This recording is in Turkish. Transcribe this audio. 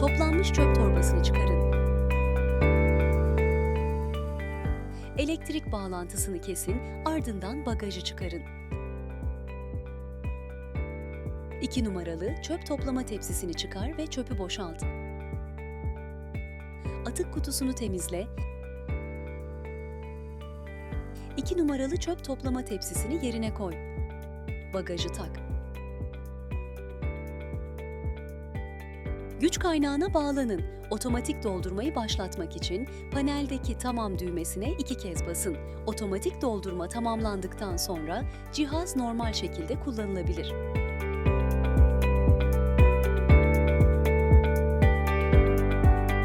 toplanmış çöp torbasını çıkarın. Elektrik bağlantısını kesin, ardından bagajı çıkarın. 2 numaralı çöp toplama tepsisini çıkar ve çöpü boşalt. Atık kutusunu temizle. 2 numaralı çöp toplama tepsisini yerine koy. Bagajı tak. Güç kaynağına bağlanın. Otomatik doldurmayı başlatmak için paneldeki tamam düğmesine iki kez basın. Otomatik doldurma tamamlandıktan sonra cihaz normal şekilde kullanılabilir.